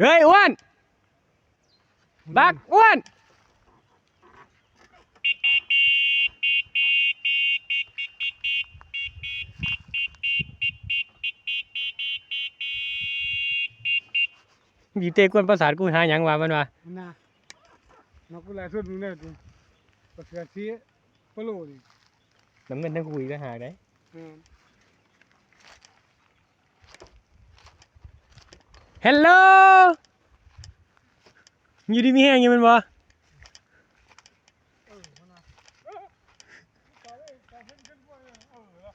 เฮ้ยอ้วนบักอ้วนมีเตะกวนประสาทกูหาหยังวะมันวะมันน่ะนักกุหลาบสุดมึงเนี่ยดิประเสริฐที่ปะโลนี่น้ำเงินทั้งคุยก็หาได้ อืม ฮัลโหลอยู่ดีมีแห้งอยู่แมันบ่ เออมันน่ะเออต่อเลยต่อเพิ่นขึ้นบ่เลยเออ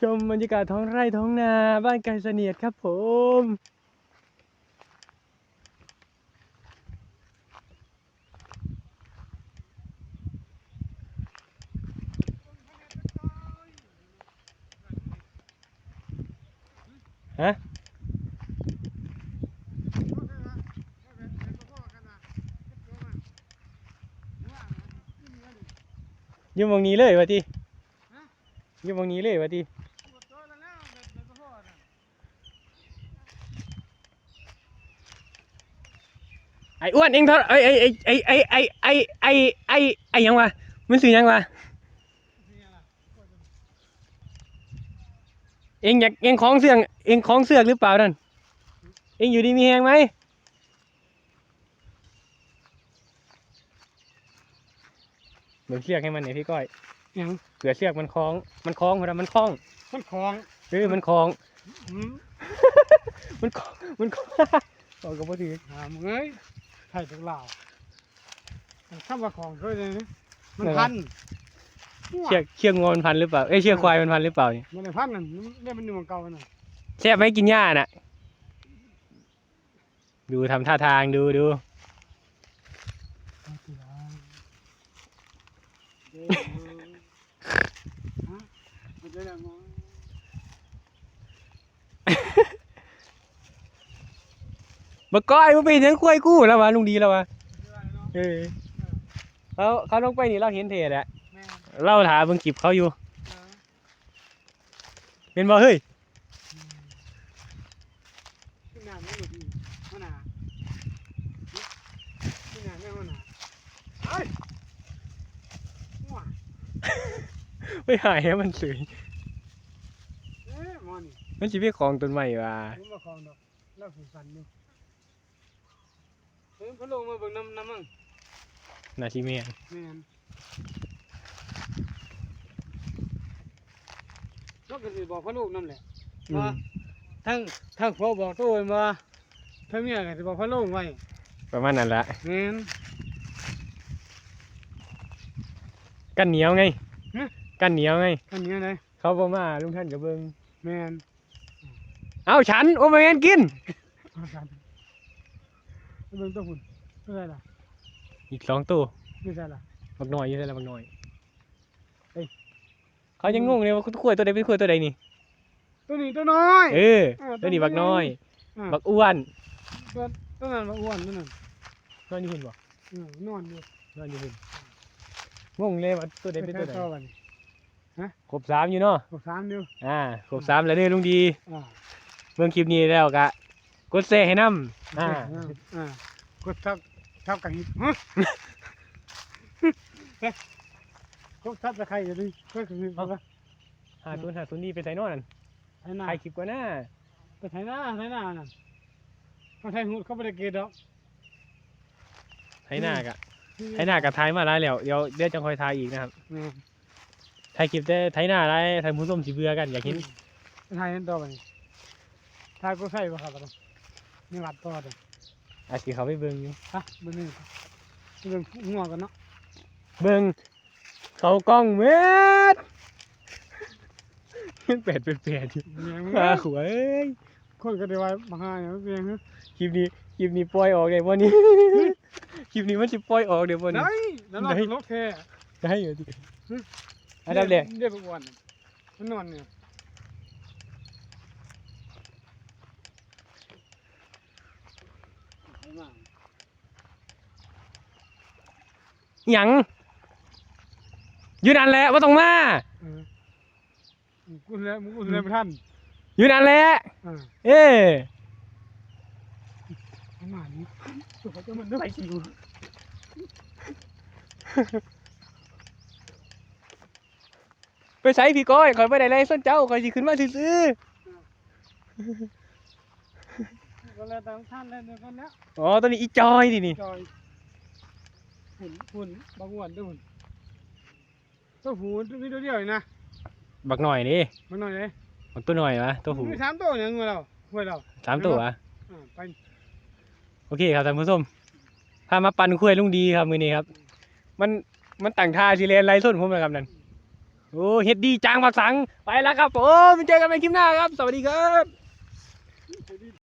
ชมบรรยากาศท้องไร่ท้องนาบ้านไกลเสนียดครับผมฮะอยู่หมองนี้เลยวะทีอยู่หมองนี้เลยวะที ไอ้อ้วนเองเท่าไอ้ไอ้ไอ้ไอ้ไอ้ไอ้ไอ้ไอ้ไอ้ไอ้หยังวะมันสื่อหยังวะเองอยากเองคล้องเสือกเองคล้องเสือกหรือเปล่านั่นเองอยู่ดีมีแหงไหมเบิกเสือกให้มันหน่อยพี่ก้อยยังเผื่อเสือกมันคล้องมันคล้องเพราะมันคล้องมันของเออมันคล้องอืมมันคล้องมันคล้องบอกกับพ่อถือหามึงเอ้ย ไทยจากลาวมันคำว่าของด้วยเลยนะมันพันเชือกเชือกงอมันพันหรือเปล่า เอ้ยเชือกควายมันพันหรือเปล่านี่มันเลยพันนั่นเนี่ยมันอยู่ของเก่าน่ะแซ่บไหมกินหญ้าน่ะ ดูทำท่าทางดูดูเด้อฮะมันจะได้มอง บักก้อยมันไปเห็นทั้งควายกู้แล้ววะลุงดีแล้ววะเออเขาเขาต้องไปนี่เราเห็นเทศอะแม่เราถามเบิ่งคลิปเขาอยู่เออเป็นบ่เฮ้ยขึ้นหน้าไม่หลุดอีกหัวหน้าขึ้นหน้าไม่หัวหน้าเฮ้ยหัวไปหายให้มันสวยเอ๊ะหมอนี่มันสิเป็นของต้นใหม่ว่ะ ผมมาคลองดอกแล้วผูกสันอยู่เฮ้ยพะโลงมาเบิ่งน้ำน้ำมั่งน่าสิแม่นแม่นนกก็สิบอกพะลูกนั่นแหละอืว่ามทั้งทั้งพ่อบอกตัวเองว่าถ้าเมียก็สิบอกพะลูกไว้ประมาณนั้นละแม่น กันเหนียวไงฮะ กันเหนียวไง อันนี้อะไรเขาบ่มาลุงท่านก็เบิ่งแม่น เอาฉันโอแมนกินเอาสัน เบิ่งตัวหุ่นไม่ใช่ล่ะอีกสองตัวไม่ใช่ล่ะบักน้อยอยู่ใช่แล้วบักน้อยเฮ้ยเขายังงงเลยว่าขวดตัวใดเป็นขวดตัวใดนี่ ตัวนี้ตัวน้อย เออเออตัวนี้บักน้อย อ่า บักอ้วนตัวตัวนั้นมาอ้วนตัวนั้นนอนอยู่หุ่นบ่เออนอนอยู่นอนอยู่หุ่นงงเลยว่าตัวใดเป็นตัวใดต่อกันครบสามอยู่เนาะหกสามนิ้วอ่าครบสามแล้วเด้อลุงดี อ่า เบิ่งคลิปนี้แล้วกะ กดแชร์ให้นำอ่าอ่ากดทับทับกันฮิตฮะกดทับตะไคร้อยู่ดิกดกันฮิตไปหาศูนย์หาศูนย์ดีไปใส่นอนนั่นไถนาถ่ายคลิปก่อนนะไปไถนาไถนานั่นเขาไถหูดเขาไม่ได้เกลียดดอกให้หน้ากะให้หน้ากะถ่ายมาหลายแล้วเดี๋ยวเดี๋ยวจะคอยถ่ายอีกนะครับแม่นถ่ายคลิปแต่ถ่ายหน้าหลายถ่ายผู้ชมสิเบื่อกันอยากเห็นไปไถกันต่อไปนี่ถ่ายกูใส่บ่ครับบ่ นี่วัดต่อเด้ออาจสิเขาไปเบิ่งอยู่ฮะเบิ่งนี่เบิ่งหัวกันเนาะเบิ่งเขากล้องเม็ดยังแปดเป็นแปดอยู่แม่งมาหัวเอ้ยคนก็ได้ว่ามาหาอย่างเพียงฮะคลิปนี้คลิปนี้ปล่อยออกเดี๋ยววันนี้คลิปนี้มันจะปล่อยออกเดี๋ยววันนี้ได้แล้วนอนได้รถแค่ได้อยู่ดิอันดับแรกเรียกอ้วนมันนอนเนี่ย หยังอยู่นั่นแหละว่าต้องมาเออมึงกูแล้วมึงกูแล้วไม่ทันอยู่นั่นแหละอ่าเอ้ยประมาณนี้ตัวเขาจะมันด้วยคิวไปใส่พี่ก้อยคอยไปได้ไรส้นเจ้าคอยสิขึ้นมาซื้อ ก็แล้วแต่ท่านแล้วเนี่ยก็เนี้ยๆอ๋อตอนนี้อีจอยดินี่จอยหุ่นหุ่นบางวันด้วยหุ่นตัวหูมีตัวเดียวเองนะบักหน่อยนี่มันหน่อยเลยบักตัวหน่อยวะตัวหูมีสามตัวเนี่ยงูเราห้วยเราสามตัววะอ่าไปโอเคครับท่านผู้ชมพามาปั่นคุยลุงดีครับมือนี้ครับ มันมันต่างท่าสิเลนไรส้นผมนะครับนั่นโอ้เฮ็ดดีจางบักสังไปแล้วครับผมเจอกันในคลิปหน้าครับ สวัสดีครับ